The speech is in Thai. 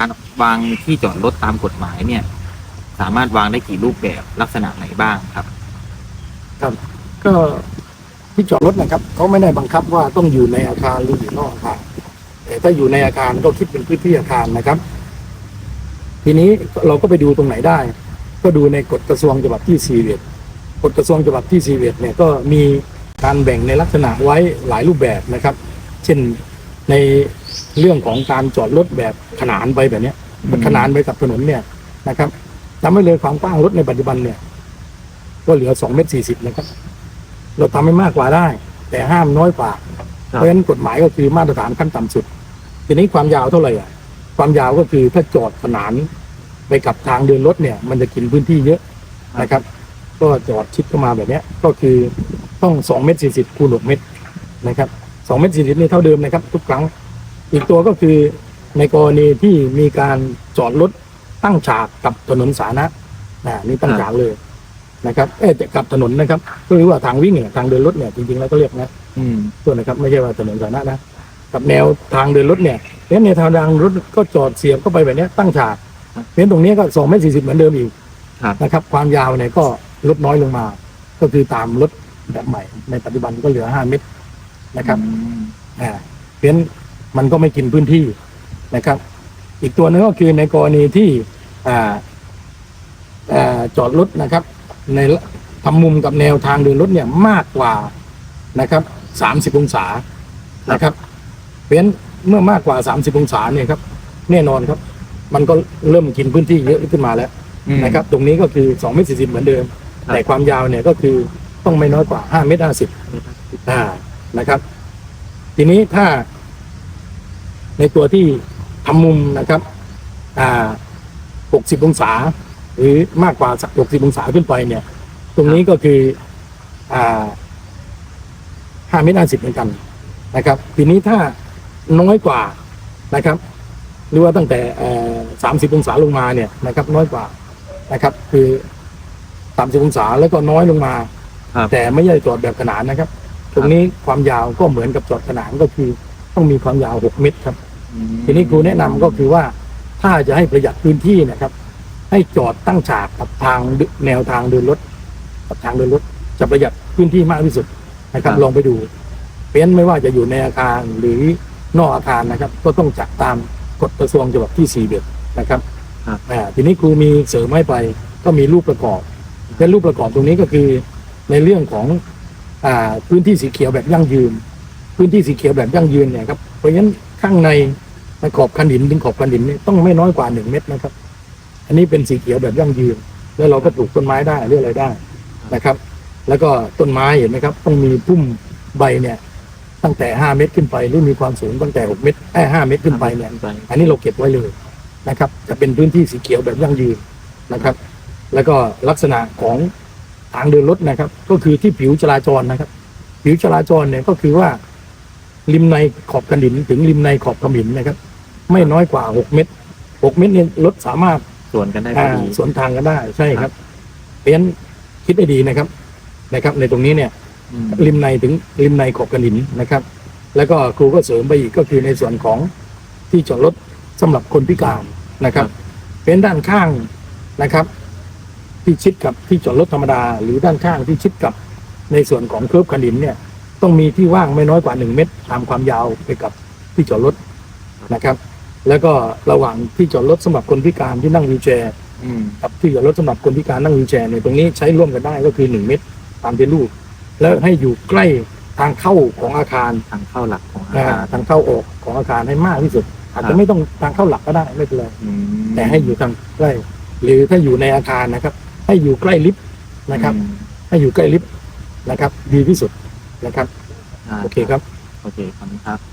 การวางที่จอดรถตามกฎหมายเนี่ย สามารถวางได้กี่รูปแบบลักษณะไหนบ้างครับ ครับ ก็ที่จอดรถนะครับเขาไม่ได้บังคับว่าต้องอยู่ในอาคารหรืออยู่นอกอาคารแต่ถ้าอยู่ในอาคารก็คิดเป็นพื้นที่อาคารนะครับ ทีนี้เราก็ไปดูตรงไหนได้ ก็ดูในกฎกระทรวงฉบับที่4เวกฎกระทรวงฉบับที่4เวเนี่ยก็มีการแบ่งในลักษณะไว้หลายรูปแบบนะครับ เช่นใน เรื่องของการจอดรถแบบขนานไปแบบเนี้ยอืมขนานไปกับถนนเนี่ยนะครับทำให้เลยความกว้างรถในปัจจุบันเนี่ย ก็เหลือ2เมตรสี่สิบนะครับ เราทำให้มากกว่าได้ แต่ห้ามน้อยกว่า เพราะฉะนั้นกฎหมายก็คือมาตรฐานขั้นต่ำสุด ทีนี้ความยาวเท่าไหร่อะ ความยาวก็คือถ้าจอดขนานไปกับทางเดินรถเนี่ย มันจะกินพื้นที่เยอะนะครับ ก็จอดชิดเข้ามาแบบเนี้ย ก็คือต้องสองเมตรสี่สิบคูณหกเมตรนะครับสองเมตรสี่สิบนี่เท่าเดิมนะครับ ทุกครั้ง อีกตัวก็คือในกรณีที่มีการจอดรถตั้งฉากกับถนนสาธารณะนะนี่ตั้งฉากเลยนะครับเอ๊ะแต่กับถนนนะครับก็คือว่าทางวิ่งเนี่ยทางเดินรถเนี่ยจริงๆแล้วก็เรียกนะอืมตัวนะครับ ไม่ใช่ว่าถนนสาธารณะนะกับแนวทางเดินรถเนี่ยเพราะฉะนั้นในทางเดินรถก็จอดเสียบเข้าไปแบบเนี้ยตั้งฉากเพราะฉะนั้นตรงเนี้ยก็สองเมตรสี่สิบเหมือนเดิมอีกครับนะครับ ความยาวเนี่ยก็ลดน้อยลงมา ก็คือตามรถแบบใหม่ ในปัจจุบันก็เหลือห้าเมตรนะครับอืมอ่าเพราะฉะนั้น มันก็ไม่กินพื้นที่นะครับ อีกตัวหนึงก็คือในกรณีที่อ่าอ่าจอดรถนะครับ ในทำมุมกับแนวทางเดินรถเนี่ยมากกว่านะครับสามสิบองศานะครับ เพราะฉะนั้นเมื่อมากกว่าสามสิบองศาเนี่ยครับแน่นอนครับ มันก็เริ่มกินพื้นที่เยอะขึ้นมาแล้วอืมนะครับ ตรงนี้ก็คือสองเมตรสี่สิบเหมือนเดิมครับแต่ความยาวเนี่ยก็คือต้องไม่น้อยกว่าห้าเมตรห้าสิบอ่านะครับ ทีนี้ถ้า ในตัวที่ทำมุมนะครับอ่า60 องศา หรือมากกว่า60 องศาขึ้นไปเนี่ย ตรงนี้ก็คืออ่า5เมตร50เหมือนกันนะครับ ทีนี้ถ้าน้อยกว่านะครับ หรือว่าตั้งแต่เอ่อ30องศาลงมาเนี่ยนะครับ น้อยกว่านะครับ คือ30องศาแล้วก็น้อยลงมา ครับ แต่ไม่ใช่จอดแบบขนานนะครับ ตรงนี้ความยาวก็เหมือนกับจอดขนานก็คือต้องมีความยาว6เมตรครับอืม ทีนี้ครูแนะนำก็คือว่าถ้าจะให้ประหยัดพื้นที่นะครับ ให้จอดตั้งฉากกับทางแนวทางเดินรถกับทางเดินรถจะประหยัดพื้นที่มากที่สุดนะครับ ลองไปดูเพราะฉะนั้นไม่ว่าจะอยู่ในอาคารหรือนอกอาคารนะครับ ก็ต้องจัดตามกฎกระทรวงฉบับที่4เบ็ดนะครับอ่าทีนี้ครูมีเสริมให้ไปก็มีรูปประกอบและรูปประกอบตรงนี้ก็คือในเรื่องของอ่าพื้นที่สีเขียวแบบยั่งยืน พื้นที่สีเขียวแบบยั่งยืนเนี่ยครับเพราะฉะนั้น ข้างในในขอบคันหินถึงขอบคันหินเนี่ยต้องไม่น้อยกว่าหนึ่งเมตรนะครับ อันนี้เป็นสีเขียวแบบยั่งยืน แล้วเราก็ปลูกต้นไม้ได้เรื่องอะไรได้นะครับ แล้วก็ต้นไม้เห็นไหมครับ ต้องมีพุ่มใบเนี่ย ตั้งแต่ห้าเมตรขึ้นไปหรือมีความสูงตั้งแต่หกเมตรไอ้ห้าเมตรขึ้นไปเนี่ยไปอันนี้เราเก็บไว้เลยนะครับ จะเป็นพื้นที่สีเขียวแบบยั่งยืนนะครับ แล้วก็ลักษณะของทางเดินรถนะครับ ก็คือที่ผิวจราจรนะครับ ผิวจราจรเนี่ยก็คือว่า ริมในขอบกระดินถึงริมในขอบขมินนะครับ ไม่น้อยกว่าหกเมตรหกเมตรเนี่ยรถสามารถส่วนกันได้พออ่าดีสวนทางกันได้ใช่ครับเพราะฉะนั้นคิดให้ดีนะครับนะครับ ในตรงนี้เนี่ยอืมริมในถึงริมในขอบกระดินนะครับ แล้วก็ครูก็เสริมไปอีกก็คือในส่วนของที่จอดรถสำหรับคนพิการนะครับ เป็นด้านข้างนะครับ ที่ชิดกับที่จอดรถธรรมดา หรือด้านข้างที่ชิดกับในส่วนของเครือบกระดินเนี่ย ต้องมีที่ว่างไม่น้อยกว่าหนึ่งเมตร ตามความยาวไปกับที่จอดรถนะครับ แล้วก็ระหว่างที่จอดรถสำหรับคนพิการที่นั่งวีลแชร์อืมกับที่จอดรถสำหรับคนพิการนั่งวีลแชร์เนี่ยตรงนี้ใช้ร่วมกันได้ก็คือหนึ่งเมตรตามที่รูป แล้วให้อยู่ใกล้ทางเข้าของอาคารทางเข้าหลักของอาอ่าคารทางเข้าออกของอาคารให้มากที่สุด อาจครัจะบไม่ต้องทางเข้าหลักก็ได้ไม่เป็นไรอืมแต่ให้อยู่ทางใกล้ หรือถ้าอยู่ในอาคารนะครับ ให้อยู่ใกล้ลิฟต์นะครับอืมให้อยู่ใกล้ลิฟต์นะครับ ดีที่สุด นะครับาโอเคครับ โอเคขอบคุณครับ